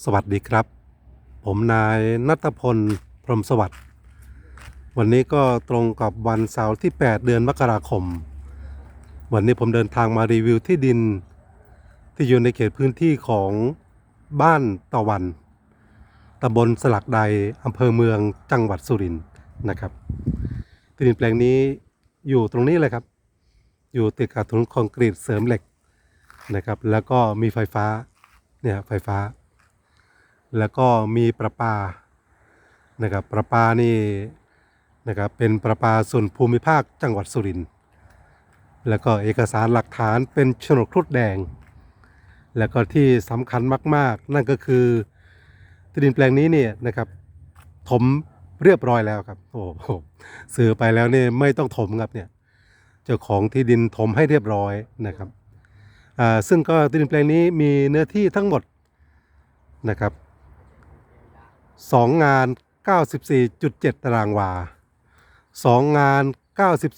สวัสดีครับ ผมนายนัทพล พรมสวัสดิ์ วันนี้ก็ตรงกับวันเสาร์ที่ 8 เดือนมกราคม วันนี้ผมเดินทางมารีวิวที่ดิน ที่อยู่ในเขตพื้นที่ของบ้านตะวันตำบลสลักใดอำเภอเมืองจังหวัดสุรินทร์นะครับ ที่ดินแปลงนี้อยู่ตรงนี้เลยครับ อยู่ติดกับถนนคอนกรีตเสริมเหล็กนะครับ แล้วก็มีไฟฟ้าเนี่ยไฟฟ้า แล้วก็มีประปานะครับประปานี่นะครับเป็นประปาส่วนภูมิภาคจังหวัดสุรินทร์แล้วก็เอกสารหลักฐานเป็นโฉนดครุฑแดง แล้วก็ที่สำคัญมาก ๆ นั่นก็คือที่ดินแปลงนี้เนี่ยนะครับถมเรียบร้อยแล้วครับโอ้โหซื้อไปแล้วเนี่ยไม่ต้องถมครับเนี่ยเจ้าของที่ดินถมให้เรียบร้อยนะครับอ่าซึ่งก็ที่ดินแปลงนี้มีเนื้อที่ทั้งหมดนะครับ สองงาน 94.7 ตารางวาสองงาน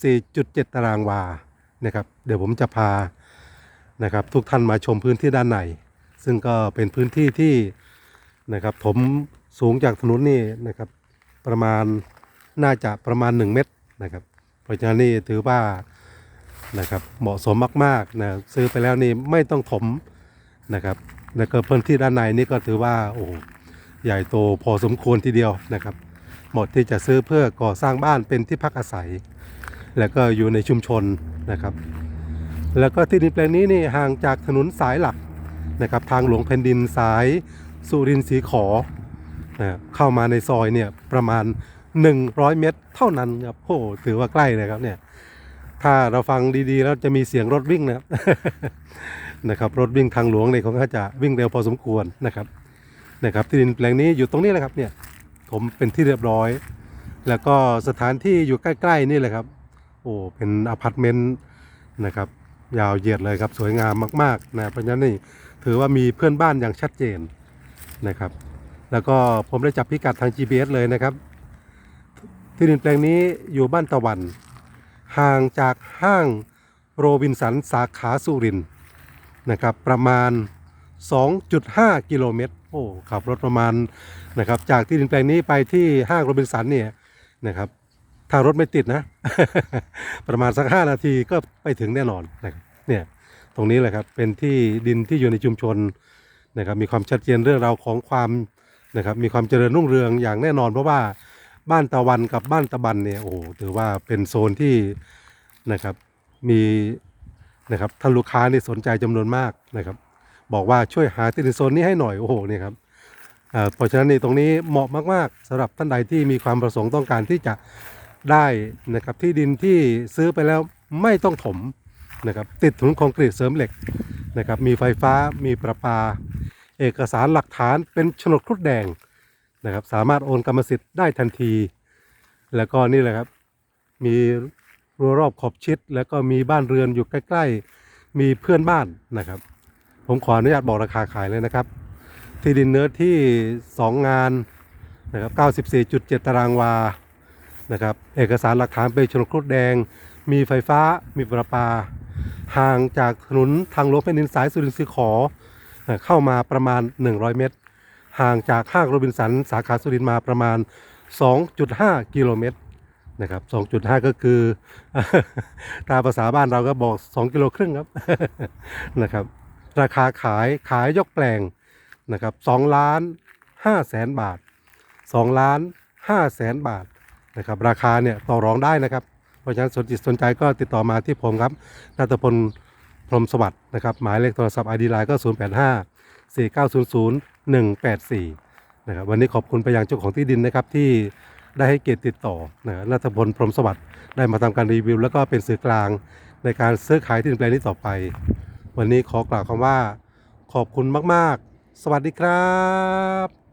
94.7 ตารางวานะครับเดี๋ยวผมจะพานะครับทุกท่านมาชมพื้นที่ด้านใน ซึ่งก็เป็นพื้นที่ที่นะครับถมสูงจากถนนนี่นะครับประมาณน่าจะประมาณ 1 เมตรนะครับเพราะฉะนั้นนี่ถือว่านะครับเหมาะสมมากๆนะซื้อไปแล้วนี่ไม่ต้องถมนะครับแล้วก็พื้นที่ด้านในนี่ก็ถือว่าโอ้ ใหญ่โตพอสมควรทีเดียวนะครับเหมาะที่จะซื้อเพื่อก่อสร้างบ้านเป็นที่พักอาศัย แล้วก็อยู่ในชุมชนนะครับ แล้วก็ที่ดินแปลงนี้นี่ห่างจากถนนสายหลักนะครับ ทางหลวงแผ่นดินสายสุรินทร์สีขอนะเข้ามาในซอยเนี่ยประมาณ 100 เมตร เท่านั้นครับโอ้ถือว่าใกล้เลยครับเนี่ยถ้าเราฟังดีๆ แล้วจะมีเสียงรถวิ่งนะครับนะครับ รถวิ่งทางหลวงเนี่ยเขาจะวิ่งเร็วพอสมควรนะครับ นะครับที่ดินแปลงนี้อยู่ตรงนี้แหละครับเนี่ยผมเป็นที่เรียบร้อย แล้วก็สถานที่อยู่ใกล้ๆนี่แหละครับ โอ้เป็นอพาร์ตเมนต์นะครับ ยาวเหยียดเลยครับสวยงามมากๆนะเพราะฉะนั้นนี่ถือว่ามีเพื่อนบ้านอย่างชัดเจนนะครับ แล้วก็ผมได้จับพิกัดทาง GPS เลยนะครับ ที่ดินแปลงนี้อยู่บ้านตะวัน ห่างจากห้างโรบินสันสาขาสุรินนะครับประมาณ 2.5 กิโลเมตร โอ้ขับรถประมาณนะครับ จากที่ดินแปลงนี้ไปที่ห้างโรบินสันเนี่ยนะครับ ถ้ารถไม่ติดนะ ประมาณสัก5นาทีก็ไปถึงแน่นอนนะครับเนี่ยตรงนี้แหละครับเป็นที่ดินที่อยู่ในชุมชนนะครับมีความชัดเจนเรื่องราวของความนะครับมีความเจริญรุ่งเรืองอย่างแน่นอน เพราะว่าบ้านตะวันกับบ้านตะบันเนี่ยโอ้โหถือว่าเป็นโซนที่นะครับมีนะครับท่านลูกค้านี่สนใจจำนวนมากนะครับ บอกว่าช่วยหาที่ดินโซนนี้ให้หน่อยโอ้โหเนี่ยครับเพราะฉะนั้นในตรงนี้เหมาะมากๆสำหรับท่านใดที่มีความประสงค์ต้องการที่จะได้นะครับที่ดินที่ซื้อไปแล้วไม่ต้องถมนะครับติดถนนคอนกรีตเสริมเหล็กนะครับมีไฟฟ้ามีประปา เอกสารหลักฐานเป็นโฉนดครุฑแดงนะครับสามารถโอนกรรมสิทธิ์ได้ทันที แล้วก็นี่แหละครับมีรั้วรอบขอบชิด แล้วก็มีบ้านเรือนอยู่ใกล้ ๆ มีเพื่อนบ้านนะครับ ผมขออนุญาตบอกราคาขายเลยนะครับ ที่ดินเนื้อที่ 2 งานนะครับ94.7 ตารางวานะครับเอกสารหลักฐานเป็นชนครุฑแดง มีไฟฟ้ามีประปา ห่างจากถนนทางหลวงแผ่นดินสายสุรินทร์สีขอเอ่อเข้ามาประมาณ 100 เมตร ห่างจากห้างโรบินสันสาขาสุรินทร์มาประมาณ 2.5 กิโลเมตรนะครับ 2.5 ก็คือ ตามภาษาบ้านเราก็บอก 2 กิโลครึ่งครับนะครับ ราคาขายขายยกแปลงนะครับ2ล้าน5แสนบาท2ล้าน5แสนบาทนะครับราคาเนี่ยต่อรองได้นะครับ เพราะฉะนั้นสนจิตสนใจก็ติดต่อมาที่ผมครับนัตพลพรหมสวัสดิ์นะครับหมายเลขโทรศัพท์ ID ไลน์ก็ 085 4900 184นะครับวันนี้ขอบคุณไปยังเจ้าของที่ดินนะครับที่ได้ให้เกียรติติดต่อนะนัทพลพรหมสวัสดิ์ได้มาทำการรีวิว แล้วก็เป็นสื่อกลางในการซื้อขายที่ดินแปลงนี้ต่อไป วันนี้ขอกล่าวคำว่า ขอบคุณมาก ๆ สวัสดีครับ